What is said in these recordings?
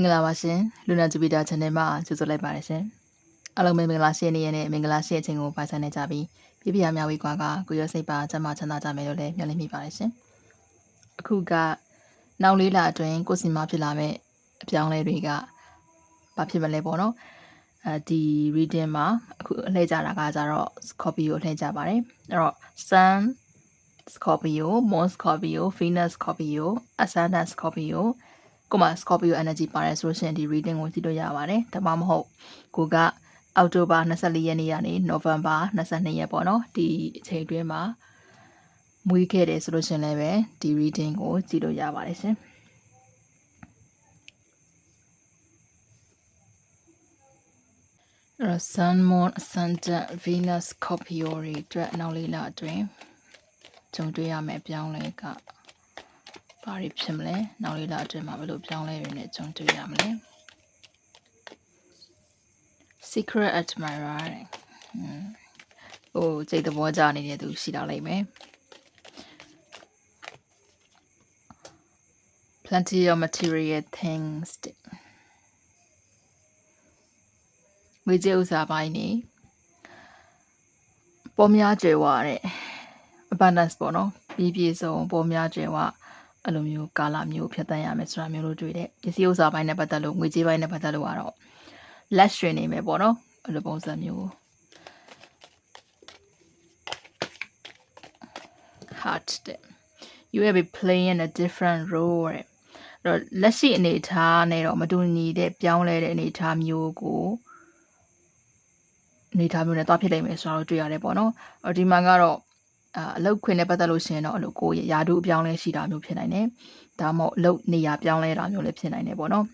င်္ဂလာပါရှင်လူနာဂျူပီတာ channel မှာကြိုဆိုလိုက်ပါတယ်ရှင်အားလုံးပဲမင်္ဂလာရှိတဲ့နေ့နဲ့မင်္ဂလာရှိတဲ့အချိန်ကိုပိုင်ဆိုင်နေကြပြီးပြပြများဝေးကွာကကိုရစိတ်ပါကျမ်းမာချမ်းသာကြမယ်လို့လည်းမျှော်လင့်မိပါတယ်ရှင်အခုကနောက်လေးလအတွင်းကိုစီမဖြစ်လာမဲ့အပြောင်းအလဲတွေကဘာဖြစ်မလဲပေါ့နော်အဲဒီ reading မှာအခုအလှည့်ကြတာကကြတော့ Scorpio အလှည့်ကြပါတယ်အဲ့တော့ Sun Scorpio, Moon Scorpio, Venus Scorpio, Ascendant Scorpio ကိုမှ Scorpio energy ပါတယ်ဆိုလို့ရှိရင်ဒီ reading ကိုကြည့်လို့ရပါတယ်ဒါမှမဟုတ်ကိုကအောက်တိုဘာ24ရက်နေ့ကနေ November 22ရက်ပေါ့နော်ဒီအချိန်အတွင်းမှာမွေးခဲ့တယ်ဆိုလို့ရှိရင်လည်းပဲဒီ reading ကိုကြည့်လို့ရပါတယ်ရှင်အဲ့တော့ Sun Moon Ascendant Venus Scorpio တွေအတွက်နောက်လေးလအတွင်းကြုံတွေ့ရမယ့်အပြောင်းလဲက ဘာတွေဖြစ်မလဲနောက်လေးလအတွင်းမှာဘယ်လိုပြောင်းလဲတွေနဲ့ကြုံတွေ့ရမလဲ Secret Admirer တဲ့ဟိုစိတ်သဘောကျနေတဲ့သူရှိတော့လိမ့်မယ် Plenty of material things တဲ့ငွေကြေးဥစ္စာပိုင်းနေပေါ်များကျွယ်ဝတဲ့ abundance ပေါ့နော်ပြီးပြည့်စုံပေါ်များကျွယ်ဝ အဲ့လိုမျိုးကာလမျိုးဖြတ်တန်းရမယ်ဆိုတာမျိုးလို့တွေ့တယ်ပစ္စည်းဥစ္စာပိုင်းနဲ့ပတ်သက်လို့ငွေကြေးပိုင်းနဲ့ပတ်သက်လို့ကတော့လက်ရွှင်နေမယ်ပေါ့နော်အဲ့လိုပုံစံမျိုး heart တဲ့ you have been playing a different role တဲ့အဲ့တော့လက်ရှိအနေအထားနဲ့တော့မတူညီတဲ့ပြောင်းလဲတဲ့အနေအထားမျိုးကိုအနေအထားမျိုးနဲ့တွားဖြစ်နိုင်မယ်ဆိုတော့တွေ့ရတယ်ပေါ့နော်အဲ့ဒီမှာကတော့ အာအလုတ်ခွင်နဲ့ပတ်သက်လို့ရှိရင်တော့အဲ့လိုကိုယ်ရာထူးအပြောင်းလဲရှိတာမျိုးဖြစ်နိုင်တယ်ဒါမှမဟုတ်အလုတ်နေရာပြောင်းလဲတာမျိုးလည်းဖြစ်နိုင်တယ်ပေါ့နော်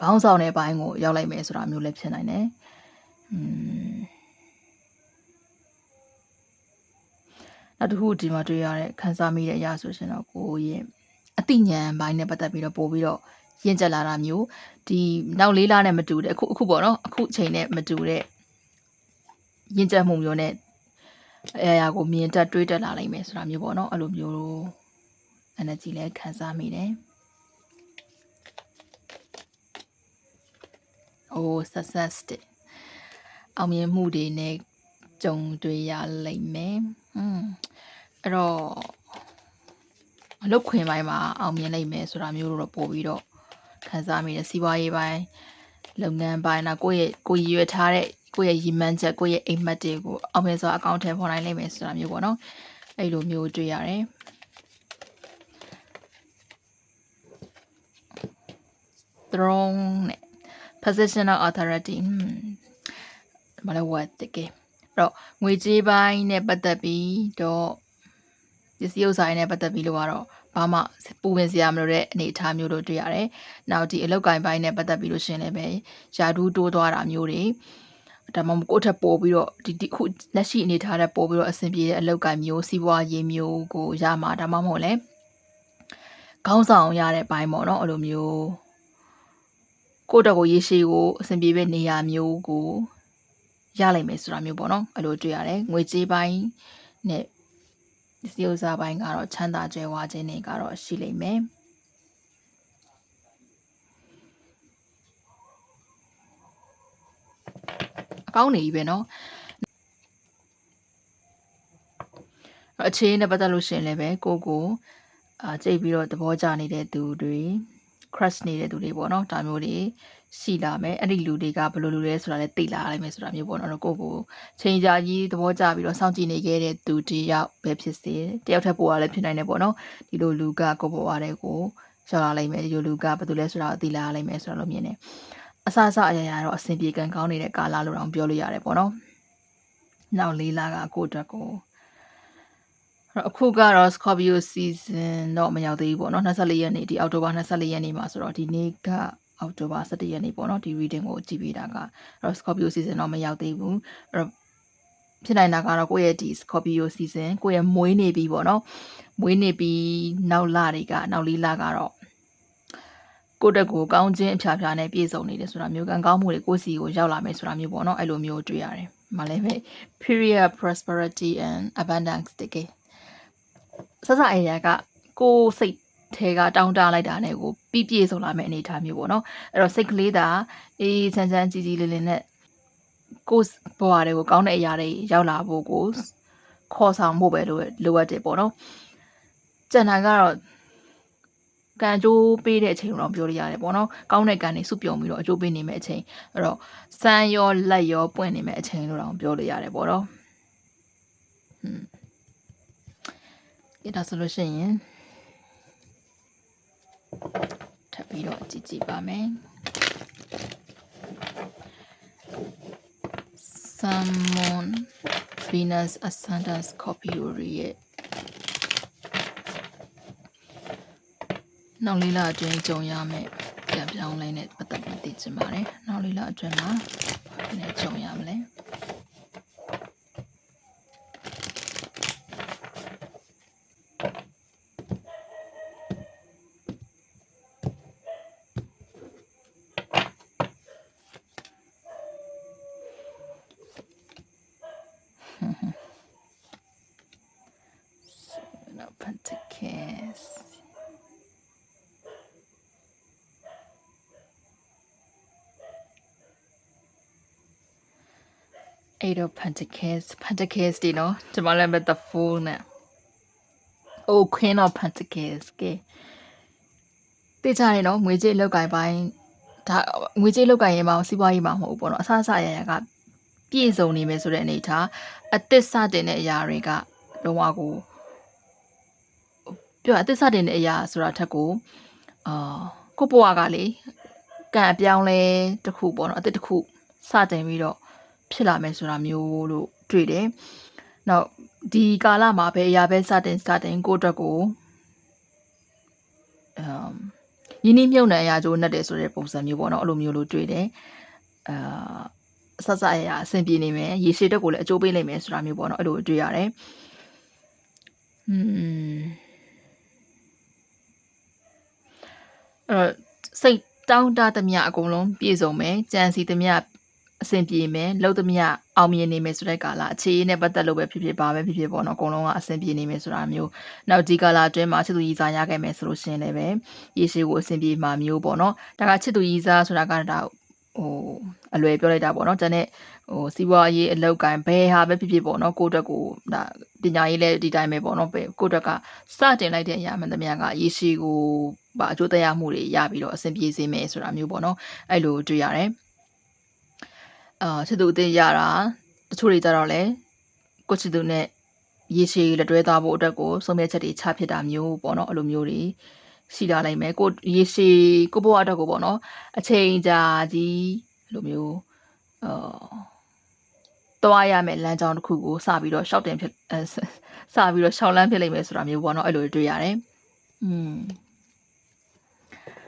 ခေါင်းဆောင်တဲ့ဘိုင်းကိုရောက်လိုက်မယ်ဆိုတာမျိုးလည်းဖြစ်နိုင်တယ်อืมနောက်တစ်ခုဒီမှာတွေ့ရတဲ့ခန်းစားမိတဲ့အရာဆိုရှင်တော့ကိုရဲ့အသိဉာဏ်ဘိုင်းနဲ့ပတ်သက်ပြီးတော့ပို့ပြီးတော့ရင့်ကျက်လာတာမျိုးဒီနောက်လေးလားနဲ့မတူတဲ့အခုအခုပေါ့နော်အခုအချိန်နဲ့မတူတဲ့ရင့်ကျက်မှုမျိုးနဲ့ အရာရာကိုမြင်တတ်တွေးတတ်လာနိုင်မယ်ဆိုတာမျိုးပေါ့နော်အဲ့လိုမျိုး energy လဲခံစားမိတယ်။ oh success တဲ့အောင်မြင်မှုတွေနဲ့ကြုံတွေ့ရလိမ့်မယ်။อืมအဲ့တော့အလုပ်ခွင်ပိုင်းမှာအောင်မြင်လိမ့်မယ်ဆိုတာမျိုးတော့ပို့ပြီးတော့ခံစားမိတယ်စီးပွားရေးပိုင်းလုပ်ငန်းပိုင်းတော့ကိုယ့်ရဲ့ကိုယ်ရည်ရွယ်ထားတဲ့ ကိုယ့်ရဲ့ရည်မှန်းချက်ကိုယ့်ရဲ့အိမ်မက်တွေကိုအောင်မြင်စွာအကောင့်ထဲပေါ်နိုင်လိမ့်မယ်ဆိုတာမျိုးပေါ့နော်အဲ့လိုမျိုးတွေ့ရတယ် throne နဲ့ positional authority မလဲ what တကယ်အဲ့တော့ငွေကြေးပိုင်းနဲ့ပတ်သက်ပြီးတော့ပစ္စည်းဥစ္စာတွေနဲ့ပတ်သက်ပြီးလို့ကတော့ဘာမှပူပင်စရာမလိုတဲ့အနေအထားမျိုးတို့တွေ့ရတယ်။နောက်ဒီအလောက်ကင်ပိုင်းနဲ့ပတ်သက်ပြီးလို့ရှင်လည်းပဲယာဒူးတိုးသွားတာမျိုးတွေ ဒါမှမဟုတ်ကိုယ့်ထက်ပိုပြီးတော့ဒီဒီခုလက်ရှိအနေထားတဲ့ပိုပြီးတော့အဆင်ပြေတဲ့အလောက်ကင်မျိုးစီးပွားရေးမျိုးကိုရမှာဒါမှမဟုတ်လည်းခေါင်းဆောင်ရတဲ့ဘိုင်းပေါ့နော်အဲ့လိုမျိုးကိုယ့်တက်ကိုရေရှည်ကိုအဆင်ပြေတဲ့နေရာမျိုးကိုရနိုင်မယ်ဆိုတာမျိုးပေါ့နော်အဲ့လိုတွေ့ရတယ်ငွေကြေးပိုင်းနဲ့စီဥစားပိုင်းကတော့ချမ်းသာကြွယ်ဝခြင်းတွေကတော့ရှိလိမ့်မယ် အကောင်းနေပြီပဲเนาะအခြေအနေနဲ့ပတ်သက်လို့ရှင်လည်းပဲကိုကိုအာကြိတ်ပြီးတော့သဘောကျနေတဲ့သူတွေ crush နေတဲ့သူတွေပေါ့နော်ဒါမျိုးတွေရှိလာမယ်အဲ့ဒီလူတွေကဘယ်လိုလူလဲဆိုတာလည်းသိလာနိုင်မယ်ဆိုတာမျိုးပေါ့နော်ကိုကိုချိန်ကြာကြီးသဘောကျပြီးတော့စောင့်ကြည့်နေခဲ့တဲ့သူတယောက်ပဲဖြစ်စေတယောက်ထပ်ပို့ရလည်းဖြစ်နိုင်တယ်ပေါ့နော်ဒီလိုလူကကိုပေါ်ရတဲ့ကိုရောက်လာနိုင်မယ်ဒီလိုလူကဘယ်သူလဲဆိုတာကိုသိလာနိုင်မယ်ဆိုတာလို့မြင်တယ် အဆအဆအရာရာတော့အဆင်ပြေကန်ကောင်းနေတဲ့ကာလလို့တောင်ပြောလို့ရတယ်ပေါ့နော်နောက်လေးလာကကိုအတွက်ကိုအခုကတော့ Scorpio season တော့မရောက်သေးဘူးပေါ့နော်24ရက်နေ့ဒီအောက်တိုဘာ24ရက်နေ့မှာဆိုတော့ဒီနေ့ကအောက်တိုဘာ17ရက်နေ့ပေါ့နော်ဒီ reading ကိုကြည့်ပေးတာကအဲ့တော့ Scorpio season တော့မရောက်သေးဘူးအဲ့တော့ဖြစ်နိုင်တာကတော့ကိုယ့်ရဲ့ဒီ Scorpio season ကိုယ့်ရဲ့မွေးနေပြီပေါ့နော်မွေးနေပြီးနောက်လတွေကနောက်လေးလကတော့ ကိုယ့်တက်ကိုကောင်းခြင်းအဖျားဖျားနဲ့ပြည့်စုံနေတယ်ဆိုတာမျိုးကံကောင်းမှုတွေကိုယ့်စီကိုရောက်လာမယ်ဆိုတာမျိုးပေါ့နော်အဲ့လိုမျိုးတွေ့ရတယ်။မလဲပဲ period prosperity and abundance တကယ်စစအရာကကိုစိတ်ထဲကတောင်းတလိုက်တာနဲ့ကိုပြည့်ပြည့်စုံလာမယ့်အနေအထားမျိုးပေါ့နော်အဲ့တော့စိတ်ကလေးသာအေးချမ်းချမ်းကြည်ကြည်လင်လင်နဲ့ကိုယ်ဘဝတွေကိုကောင်းတဲ့အရာတွေရောက်လာဖို့ကိုခေါ်ဆောင်ဖို့ပဲလိုလိုအပ်တယ်ပေါ့နော်ကျန်တာကတော့ ကံအကျိုးပေးတဲ့အချိန်တော့ပြောလို့ရတယ်ပေါ့နော်ကောင်းတဲ့ကံတွေစုပြုံပြီးတော့အကျိုးပေးနေမယ့်အချိန်အဲ့တော့စမ်းရောလက်ရောပွင့်နေမယ့်အချိန်လို့တော့ပြောလို့ရတယ်ပေါ့နော်ဟွန်းဒါဆိုလို့ရှိရင်ထပ်ပြီးတော့ကြည့်ကြည့်ပါမယ် Salmon Venus Ascendant Scorpio ရဲ့ နောက်လေးလအတွင်းကြုံရမယ့်ပြန်ပြောင်းလဲနဲ့ပတ်သက်ပြီးသိချင်ပါတယ်။နောက်လေးလအတွင်းမှာဘာနဲ့ကြုံရမလဲ။ Seven of Pentacles. Eight of Pentacles Pentacles ဒီနော်ဒီမှာလည်း with the Fool နဲ့ Oh Queen of Pentacles ကဲသိကြရနော်ငွေကြေးလောက်ကင်ပိုင်းဒါငွေကြေးလောက်ကင်ရင်မအောင်စီးပွားရေးမှာမဟုတ်ဘူးပေါ့နော်အဆအဆအရာရာကပြည့်စုံနေမယ်ဆိုတဲ့အနေထားအသစ်စတင်တဲ့အရာတွေကလုံးဝကိုပြောအသစ်စတင်တဲ့အရာဆိုတာထက်ကိုအာကိုဘွားကလေကံအပြောင်းလဲတစ်ခုပေါ့နော်အသစ်တစ်ခုစတင်ပြီးတော့ ဖြစ်လာမယ်ဆိုတာမျိုးလို့တွေ့တယ်။နောက်ဒီကာလမှာပဲအရာပဲစတင်စတင်ကိုယ့်အတွက်ကိုအမ်ယင်းနှမြုံနှံအရာကြိုးနဲ့တယ်ဆိုတဲ့ပုံစံမျိုးပေါ့နော်အဲ့လိုမျိုးလို့တွေ့တယ်။အာဆက်ဆက်အရာအဆင်ပြေနေမယ်ရေရှည်တက်ကိုလည်းအကျိုးပေးနိုင်မယ်ဆိုတာမျိုးပေါ့နော်အဲ့လိုတွေ့ရတယ်။ဟွန်းအဲ့စိတ်တောင်းတသမျှအကုန်လုံးပြည့်စုံမယ်ကြံစီသမျှ အဆင်ပြေမယ်လှုပ်သမျှအောင်မြင်နေမယ်ဆိုတဲ့ကာလအခြေအနေနဲ့ပတ်သက်လို့ပဲဖြစ်ဖြစ်ပါပဲဖြစ်ဖြစ်ပေါ့နော်အကုန်လုံးကအဆင်ပြေနေမယ်ဆိုတာမျိုးနောက်ဒီကာလအတွင်းမှာချစ်သူကြီးစားရခဲ့မယ်ဆိုလို့ရှိရင်လည်းပဲရေရှည်ကိုအဆင်ပြေမှာမျိုးပေါ့နော်ဒါကချစ်သူကြီးစားဆိုတာကဒါဟိုအလွယ်ပြောလိုက်တာပေါ့နော်ကျန်တဲ့ဟိုစီးပွားရေးအလောက်ကန်ဘယ်ဟာပဲဖြစ်ဖြစ်ပေါ့နော်ကိုယ့်အတွက်ကိုဒါပညာရေးလည်းဒီတိုင်းပဲပေါ့နော်ကိုယ့်အတွက်ကစတင်လိုက်တဲ့အရာမှန်သမျှကရေရှည်ကိုပါအကျိုးတရားမှုတွေရပြီးတော့အဆင်ပြေစေမယ်ဆိုတာမျိုးပေါ့နော်အဲ့လိုတွေ့ရတယ် အာချစ်သူအသိရတာတချို့တွေကြတော့လေကိုချစ်သူနဲ့ရေရှည်လက်တွဲသွားဖို့အတွက်ကိုဆုံးဖြတ်ချက်တွေချဖြစ်တာမျိုးပေါ့နော်အဲ့လိုမျိုးတွေရှိလာနိုင်မယ်ကိုရေရှည်ကိုဘဝအတွက်ကိုပေါ့နော်အချိန်ကြာကြီးအဲ့လိုမျိုးအာသွားရမယ်လမ်းကြောင်းတစ်ခုကိုစပြီးတော့ရှောက်တင်ဖြစ်အဲစပြီးတော့ရှောက်လန်းဖြစ်လိမ့်မယ်ဆိုတာမျိုးပေါ့နော်အဲ့လိုတွေ့ရတယ်။อืม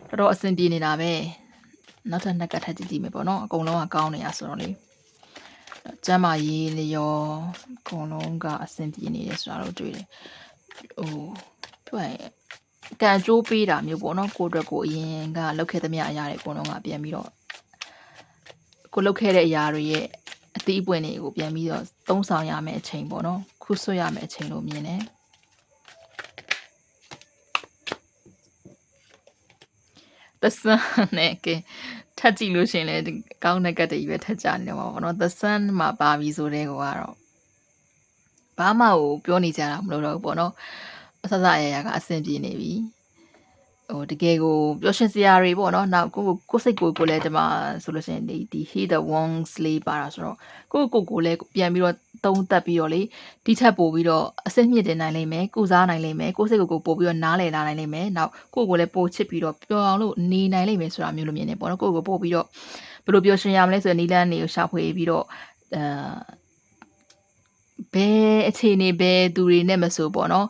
တော်တော်အဆင်ပြေနေတာပဲ နောက်ထပ်နှစ်ကထပ်ကြည့်ကြည့်မယ်ပေါ့နော်အကုန်လုံးကကောင်းနေရဆိုတော့လေကျမ်းမာရေးလျောအကုန်လုံးကအဆင်ပြေနေတယ်ဆိုတာတော့တွေ့တယ်ဟိုသူကကံကြိုးပေးတာမျိုးပေါ့နော်ကိုအတွက်ကိုအရင်ကလောက်ခဲ့သမျှအရာတွေအကုန်လုံးကပြန်ပြီးတော့ကိုလောက်ခဲ့တဲ့အရာတွေရဲ့အသီးအပွင့်တွေကိုပြန်ပြီးတော့သုံးဆောင်ရမယ့်အချိန်ပေါ့နော်ခုဆွတ်ရမယ့်အချိန်လို့မြင်တယ် တဆန်နဲ့ကဲထပ်ကြည့်လို့ရှရင်လေကောင်းတဲ့ကတ်တွေပဲထပ်ကြနေတော့မှာပေါ့နော် the sun မှာပါပြီဆိုတဲ့ကောကတော့ဘာမှကိုပြောနေကြတာမလို့တော့ဘူးပေါ့နော်အဆဆအရာရာကအဆင်ပြေနေပြီဟိုတကယ်ကိုပျော်ရွှင်စရာတွေပေါ့နော်နောက်ကိုကိုစိတ်ကိုကိုလည်းဒီမှာဆိုလို့ရှိရင်ဒီဒီ he the ones လေးပါတာဆိုတော့ကိုကိုကိုလည်းပြန်ပြီးတော့ သုံးသက်ပြီးတော့လေဒီထက်ပိုပြီးတော့အစစ်မြင့်တင်နိုင်လိမ့်မယ်ကုစားနိုင်လိမ့်မယ်ကိုစိတ်ကိုကိုပို့ပြီးတော့နားလည်လာနိုင်လိမ့်မယ်နောက်ကိုကိုလည်းပိုချစ်ပြီးတော့ပျော်အောင်လို့နေနိုင်လိမ့်မယ်ဆိုတာမျိုးလိုမြင်နေပေါ့နော်ကိုကိုပို့ပြီးတော့ဘယ်လိုပျော်ရွှင်ရမလဲဆိုတဲ့နီလန်းတွေကိုရှာဖွေပြီးတော့အာဘယ်အခြေအနေဘယ်သူတွေနဲ့မဆိုပေါ့နော်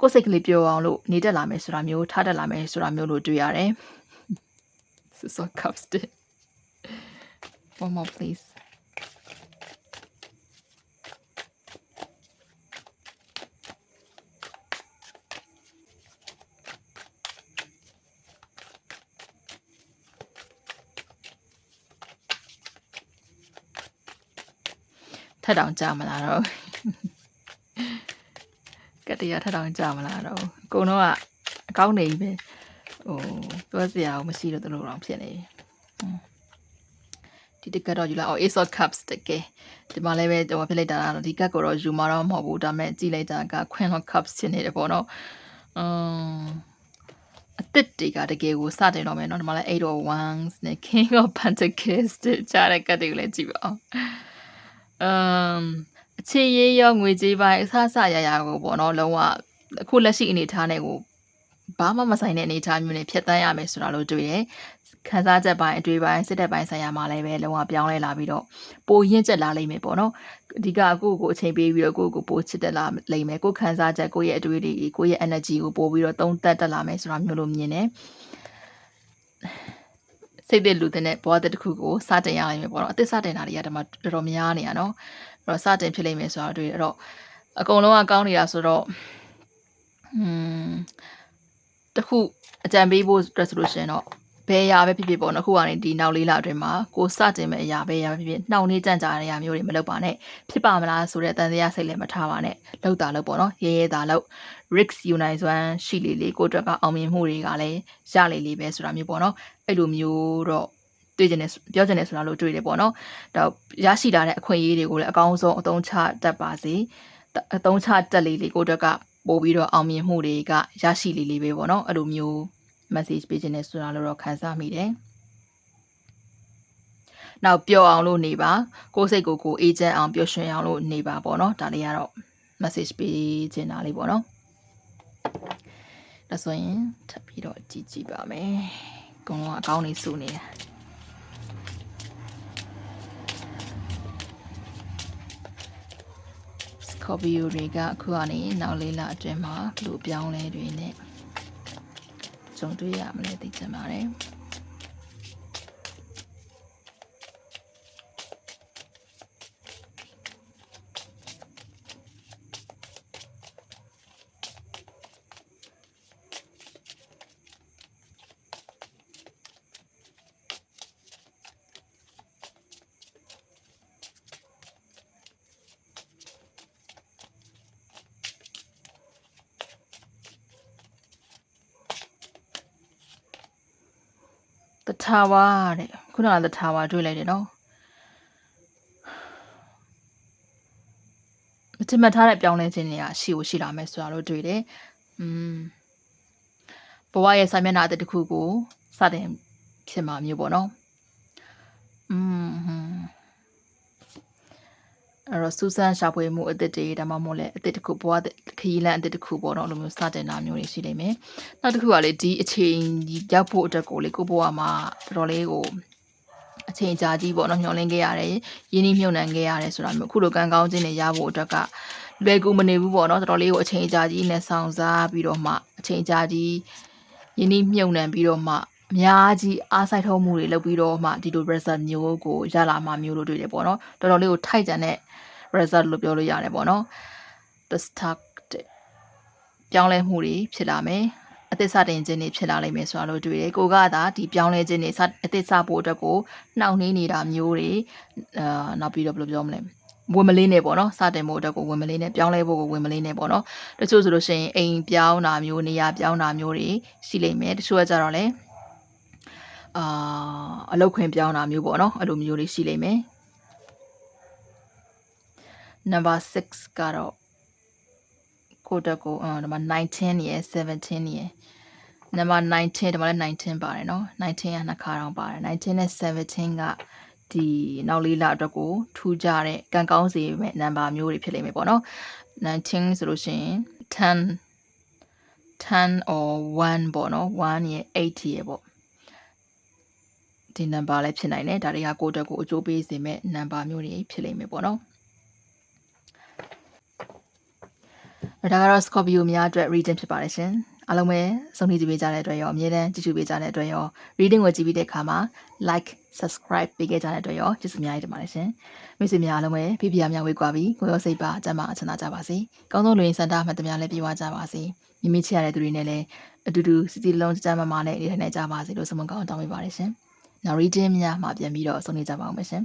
ကိုယ်စိတ်ကလေးပျော်အောင်လို့နေတက်လာမယ်ဆိုတာမျိုးထားတက်လာမယ်ဆိုတာမျိုးလို့တွေ့ရတယ် So so cups it. One more please. ထက်တောင်ကြမလားတော့ကတရထက်တောင်ကြမလားတော့အကုန်တော့က ကောင်းနေပြီဟိုပြောစရာမရှိတော့တလို့တော့ဖြစ်နေပြီဒီတကတော့ယူလာအော် Ace of Cups တကယ်ဒီမှာလည်းပဲဟိုဖြစ်လိုက်တာတော့ဒီကတ်ကိုတော့ယူမှာတော့မဟုတ်ဘူးဒါပေမဲ့ကြည့်လိုက်တာက Queen of Cups ဖြစ်နေတယ်ပေါ့နော်အမ်အစ်စ်တွေကတကယ်ကိုစတင်တော့မယ်เนาะဒီမှာလည်း Eight of Wands နဲ့ King of Pentacles ကြားတဲ့ကတ်တွေကိုလည်းကြည့်ပါအောင်အ မ်အခြေရေးရောငွေကြေးပိုင်းအဆအဆရရကိုပေါ့နော်လုံးဝအခုလက်ရှိအနေအထားနဲ့ကိုဘာမှမဆိုင်တဲ့အနေအထားမျိုးနဲ့ဖြတ်တန်းရမယ်ဆိုတာလို့တွေ့ရခန်းစားချက်ပိုင်းအတွေ့ပိုင်းစစ်တပ်ပိုင်းဆိုင်ရာမှာလည်းပဲလုံးဝပြောင်းလဲလာပြီးတော့ပိုရင့်ကျက်လာလိမ့်မယ်ပေါ့နော်အဓိကကိုယ့်ကိုအချိန်ပေးပြီးတော့ကိုယ့်ကိုပိုချစ်တက်လာလိမ့်မယ်ကိုယ်ခန်းစားချက်ကိုယ့်ရဲ့အတွေ့အတွေကိုယ့်ရဲ့ energy ကိုပို့ပြီးတော့သုံးသက်တက်လာမယ်ဆိုတာမျိုးလို့မြင်တယ် စိတ်သက်လူတဲ့ဘဝတစ်ခုကိုစတင်ရနိုင်မယ်ပေါ့နော်အသက်စတင်တာတွေကဒါမှတော်တော်များနေရနော်အဲ့တော့စတင်ဖြစ်လိမ့်မယ်ဆိုတာတွေ့အဲ့တော့အကုန်လုံးကကောင်းနေတာဆိုတော့อืมတခုအကြံပေးဖို့ resolution တော့ ဘယ်အရာပဲဖြစ်ဖြစ်ပေါ့နော်ခုကနေဒီနောက်လေးလအတွင်းမှာကိုစတင်မဲ့အရာပဲအရာပဲဖြစ်ဖြစ်နှောင့်နှေးကြန့်ကြာတဲ့အရာမျိုးတွေမလုပ်ပါနဲ့ဖြစ်ပါမလားဆိုတဲ့တန်တရားစိတ်လည်းမထားပါနဲ့လောက်တာလို့ပေါ့နော်ရဲရဲတာလို့ risk ယူနိုင်စွမ်းရှိလေလေကိုအတွက်ကအောင်မြင်မှုတွေကလည်းရလေလေပဲဆိုတာမျိုးပေါ့နော်အဲ့လိုမျိုးတော့တွေ့ကျင်တယ်ပြောကျင်တယ်ဆိုတာလို့တွေ့တယ်ပေါ့နော်ဒါရရှိလာတဲ့အခွင့်အရေးတွေကိုလည်းအကောင်းဆုံးအသုံးချတတ်ပါစေအသုံးချတက်လေလေကိုအတွက်ကပို့ပြီးတော့အောင်မြင်မှုတွေကရရှိလေလေပဲပေါ့နော်အဲ့လိုမျိုး message ပေးခြင်းနဲ့ဆိုတာလို့တော့ခံစားမိတယ်။နောက်ပျော်အောင်လို့နေပါကိုယ်စိတ်ကိုကိုအေးချမ်းအောင်ပျော်ရွှင်အောင်လို့နေပါပေါ့နော်ဒါလေးကတော့ message ပေးခြင်းတာလေးပေါ့နော်။ဒါဆိုရင်ထပ်ပြီးတော့ကြည့်ကြည့်ပါမယ်။အကုန်လုံးအကောင်းနေစုနေတာ။ Scorpio တွေကအခုကနေနောက်လေးလအတွင်းမှာဘလို့ပြောင်းလဲတွေနဲ့ ကြုံတွေ့ရမလဲသိချင်ပါတယ် တထာဝါတဲ့ခုနကတထာဝါတွေ့လိုက်တယ်နော်မချင်မထားတဲ့ပြောင်းလဲခြင်းတွေကရှိကိုရှိလာမယ်ဆိုတာလို့တွေ့တယ်อืมဘဝရဲ့စာမျက်နှာအတစ်ခုကိုစတင်ဖြစ်မှာမျိုးပေါ့နော်อืม ม အဲ့တော့စူးစမ်းရှာဖွေမှုအသစ်တွေဒါမှမဟုတ်လဲအသစ်တစ်ခုဘဝခရီးလမ်းအသစ်တစ်ခုပေါ့နော်အဲ့လိုမျိုးစတင်တာမျိုးတွေရှိနေမယ်နောက်တစ်ခုကလေဒီအချိန်ရောက်ဖို့အတွက်ကိုလေကိုဘဝမှာတော်တော်လေးကိုအချိန်ကြာကြီးပေါ့နော်ညှော်လင်းခဲ့ရတယ်ရင်းနှီးမြှုပ်နှံခဲ့ရတယ်ဆိုတာမျိုးအခုလိုကံကောင်းခြင်းတွေရဖို့အတွက်ကလွယ်ကူမနေဘူးပေါ့နော်တော်တော်လေးကိုအချိန်ကြာကြီးနဲ့ဆောင်စားပြီးတော့မှအချိန်ကြာကြီးရင်းနှီးမြှုပ်နှံပြီးတော့မှ အများကြီးအားစိုက်ထုံးမှုတွေလုပ်ပြီးတော့မှဒီလို result မျိုးကိုရလာမှမျိုးလို့တွေ့တယ်ပေါ့နော်တော်တော်လေးကိုထိုက်ကြတဲ့ result လို့ပြောလို့ရတယ်ပေါ့နော် the start ပြောင်းလဲမှုတွေဖြစ်လာမယ်အသစ်စတင်ခြင်းတွေဖြစ်လာလိမ့်မယ်ဆိုတာလို့တွေ့တယ်ကိုကသာဒီပြောင်းလဲခြင်းတွေအသစ်စဖို့အတွက်ကိုနှောင့်နှေးနေတာမျိုးတွေအာနောက်ပြီးတော့ဘယ်လိုပြောမလဲဝင်မလေးနဲ့ပေါ့နော်စတင်ဖို့အတွက်ကိုဝင်မလေးနဲ့ပြောင်းလဲဖို့ကိုဝင်မလေးနဲ့ပေါ့နော်တချို့ဆိုလို့ရှိရင်အိမ်ပြောင်းတာမျိုးနေရာပြောင်းတာမျိုးတွေရှိလိမ့်မယ်တချို့ကကြတော့လေ အာအလောက်ခွင်ပြောင်းတာမျိုးပေါ့နော်အဲ့လိုမျိုးတွေရှိလိမ့်မယ် number 6ကတော့ကိုတက်ကိုအာဒီမှာ19ရယ်17ရယ် number 19ဒီမှာလည်း19ပါတယ်နော်19ကနှစ်ခါတောင်ပါတယ်19နဲ့17ကဒီနောက်လေးလအတွက်ကိုထူးကြတဲ့ကံကောင်းစေမဲ့ number မျိုးတွေဖြစ်လိမ့်မယ်ပေါ့နော်19ဆိုလို့ရှိရင်10 10 or 1ပေါ့နော်1ရယ်8ရယ်ပေါ့ ဒီ number လည်းဖြစ်နိုင်တယ်ဒါတွေကကိုတက်ကိုအကျိုးပေးစေမဲ့ number မျိုးတွေဖြစ်လိမ့်မယ်ပေါ့နော်ဒါကတော့ Scorpio များအတွက် reading ဖြစ်ပါတယ်ရှင်အားလုံးပဲစုံနေကြည့်ပေးကြတဲ့အတွက်ရောအမြဲတမ်းကြည့်ရှုပေးကြတဲ့အတွက်ရော reading ကိုကြည့်ပြီးတဲ့အခါမှာ like subscribe ပေးခဲ့ကြတဲ့အတွက်ရောကျေးဇူးများတင်ပါတယ်ရှင်မိတ်ဆွေများအားလုံးပဲပြပြများဝေးကွာပြီးကိုရောစိတ်ပါအကျမ်းမာအချမ်းသာကြပါစေကောင်းဆုံးလူရင်းစံတာမှတ်သမျှလည်းပြေဝကြပါစေမိမိချစ်ရတဲ့သူတွေနဲ့လည်းအတူတူစီစီလုံးကြမ်းမာမာနဲ့နေထိုင်နိုင်ကြပါစေလို့ဆုမကောင်းတောင်းပေးပါတယ်ရှင် နောက် reading များမှာပြန်ပြီးတော့ဆုံနေကြပါအောင်ရှင်